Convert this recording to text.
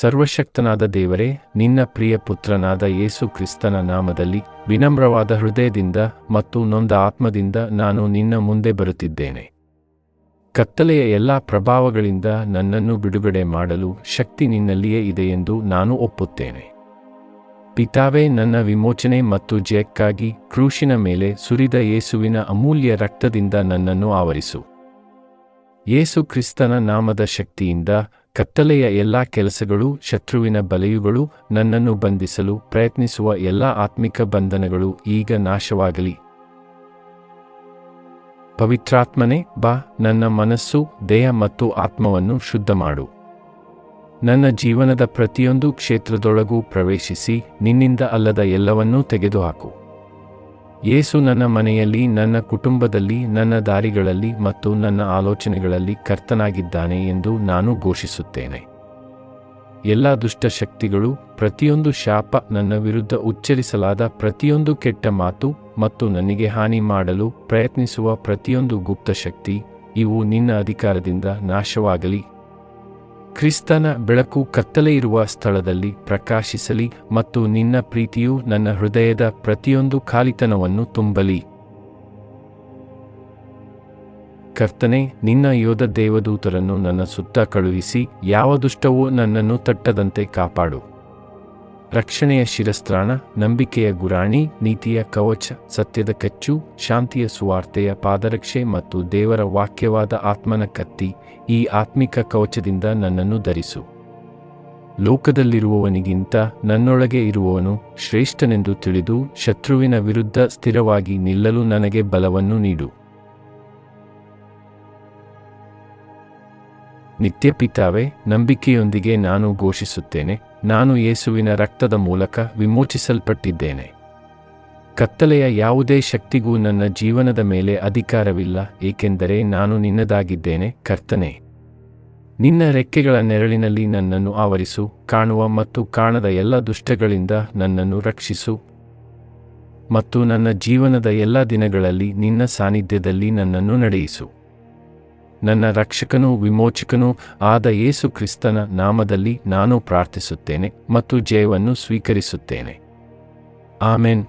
ಸರ್ವಶಕ್ತನಾದ ದೇವರೇ, ನಿನ್ನ ಪ್ರಿಯ ಪುತ್ರನಾದ ಯೇಸು ಕ್ರಿಸ್ತನ ನಾಮದಲ್ಲಿ ವಿನಮ್ರವಾದ ಹೃದಯದಿಂದ ಮತ್ತು ನೊಂದ ಆತ್ಮದಿಂದ ನಾನು ನಿನ್ನ ಮುಂದೆ ಬರುತ್ತಿದ್ದೇನೆ. ಕತ್ತಲೆಯ ಎಲ್ಲಾ ಪ್ರಭಾವಗಳಿಂದ ನನ್ನನ್ನು ಬಿಡುಗಡೆ ಮಾಡಲು ಶಕ್ತಿ ನಿನ್ನಲ್ಲಿಯೇ ಇದೆಯೆಂದು ನಾನು ಒಪ್ಪುತ್ತೇನೆ. ಪಿತಾವೇ, ನನ್ನ ವಿಮೋಚನೆ ಮತ್ತು ಜಯಕ್ಕಾಗಿ ಕ್ರೂಶಿನ ಮೇಲೆ ಸುರಿದ ಯೇಸುವಿನ ಅಮೂಲ್ಯ ರಕ್ತದಿಂದ ನನ್ನನ್ನು ಆವರಿಸು. ಯೇಸು ಕ್ರಿಸ್ತನ ನಾಮದ ಶಕ್ತಿಯಿಂದ ಕತ್ತಲೆಯ ಎಲ್ಲಾ ಕೆಲಸಗಳು, ಶತ್ರುವಿನ ಬಲೆಯುಗಳು ನನ್ನನ್ನು ಬಂಧಿಸಲು ಪ್ರಯತ್ನಿಸುವ ಎಲ್ಲಾ ಆತ್ಮಿಕ ಬಂಧನಗಳು ಈಗ ನಾಶವಾಗಲಿ. ಪವಿತ್ರಾತ್ಮನೆ, ಬಾ, ನನ್ನ ಮನಸ್ಸು, ದೇಹ ಮತ್ತು ಆತ್ಮವನ್ನು ಶುದ್ಧ ಮಾಡು ನನ್ನ ಜೀವನದ ಪ್ರತಿಯೊಂದು ಕ್ಷೇತ್ರದೊಳಗೂ ಪ್ರವೇಶಿಸಿ, ನಿನ್ನಿಂದ ಅಲ್ಲದ ಎಲ್ಲವನ್ನೂ ತೆಗೆದುಹಾಕು. ಯೇಸು ನನ್ನ ಮನೆಯಲ್ಲಿ, ನನ್ನ ಕುಟುಂಬದಲ್ಲಿ, ನನ್ನ ದಾರಿಗಳಲ್ಲಿ ಮತ್ತು ನನ್ನ ಆಲೋಚನೆಗಳಲ್ಲಿ ಕರ್ತನಾಗಿದ್ದಾನೆ ಎಂದು ನಾನು ಘೋಷಿಸುತ್ತೇನೆ. ಎಲ್ಲ ದುಷ್ಟ ಶಕ್ತಿಗಳು, ಪ್ರತಿಯೊಂದು ಶಾಪ ನನ್ನ ವಿರುದ್ಧ ಉಚ್ಚರಿಸಲಾದ ಪ್ರತಿಯೊಂದು ಕೆಟ್ಟ ಮಾತು ಮತ್ತು ನನಗೆ ಹಾನಿ ಮಾಡಲು ಪ್ರಯತ್ನಿಸುವ ಪ್ರತಿಯೊಂದು ಗುಪ್ತ ಶಕ್ತಿ, ಇವು ನಿನ್ನ ಅಧಿಕಾರದಿಂದ ನಾಶವಾಗಲಿ. ಕ್ರಿಸ್ತನ ಬೆಳಕು ಕತ್ತಲೆ ಇರುವ ಸ್ಥಳದಲ್ಲಿ ಪ್ರಕಾಶಿಸಲಿ ಮತ್ತು ನಿನ್ನ ಪ್ರೀತಿಯು ನನ್ನ ಹೃದಯದ ಪ್ರತಿಯೊಂದು ಖಾಲಿತನವನ್ನು ತುಂಬಲಿ. ಕರ್ತನೆ, ನಿನ್ನ ಯೋಧ ದೇವದೂತರನ್ನು ನನ್ನ ಸುತ್ತ ಕಳುಹಿಸಿ, ಯಾವ ದುಷ್ಟವೂ ನನ್ನನ್ನು ತಟ್ಟದಂತೆ ಕಾಪಾಡು. ರಕ್ಷಣೆಯ ಶಿರಸ್ತ್ರಾಣ, ನಂಬಿಕೆಯ ಗುರಾಣಿ, ನೀತಿಯ ಕವಚ, ಸತ್ಯದ ಕಚ್ಚು, ಶಾಂತಿಯ ಸುವಾರ್ತೆಯ ಪಾದರಕ್ಷೆ ಮತ್ತು ದೇವರ ವಾಕ್ಯವಾದ ಆತ್ಮನ ಕತ್ತಿ, ಈ ಆತ್ಮಿಕ ಕವಚದಿಂದ ನನ್ನನ್ನು ಧರಿಸು. ಲೋಕದಲ್ಲಿರುವವನಿಗಿಂತ ನನ್ನೊಳಗೆ ಇರುವವನು ಶ್ರೇಷ್ಠನೆಂದು ತಿಳಿದು ಶತ್ರುವಿನ ವಿರುದ್ಧ ಸ್ಥಿರವಾಗಿ ನಿಲ್ಲಲು ನನಗೆ ಬಲವನ್ನು ನೀಡು. ನಿತ್ಯ ಪಿತಾವೆ ನಂಬಿಕೆಯೊಂದಿಗೆ ನಾನು ಘೋಷಿಸುತ್ತೇನೆ. ನಾನು ಯೇಸುವಿನ ರಕ್ತದ ಮೂಲಕ ವಿಮೋಚಿಸಲ್ಪಟ್ಟಿದ್ದೇನೆ. ಕತ್ತಲೆಯ ಯಾವುದೇ ಶಕ್ತಿಗೂ ನನ್ನ ಜೀವನದ ಮೇಲೆ ಅಧಿಕಾರವಿಲ್ಲ, ಏಕೆಂದರೆ ನಾನು ನಿನ್ನದಾಗಿದ್ದೇನೆ, ಕರ್ತನೆ. ನಿನ್ನ ರೆಕ್ಕೆಗಳ ನೆರಳಿನಲ್ಲಿ ನನ್ನನ್ನು ಆವರಿಸು, ಕಾಣುವ ಮತ್ತು ಕಾಣದ ಎಲ್ಲ ದುಷ್ಟಗಳಿಂದ ನನ್ನನ್ನು ರಕ್ಷಿಸು. ಮತ್ತು ನನ್ನ ಜೀವನದ ಎಲ್ಲ ದಿನಗಳಲ್ಲಿ ನಿನ್ನ ಸಾನ್ನಿಧ್ಯದಲ್ಲಿ ನನ್ನನ್ನು ನಡೆಯಿಸು. ನನ್ನ ರಕ್ಷಕನೂ ವಿಮೋಚಕನೂ ಆದ ಯೇಸು ಕ್ರಿಸ್ತನ ನಾಮದಲ್ಲಿ ನಾನು ಪ್ರಾರ್ಥಿಸುತ್ತೇನೆ ಮತ್ತು ಜಯವನ್ನು ಸ್ವೀಕರಿಸುತ್ತೇನೆ. ಆಮೆನ್.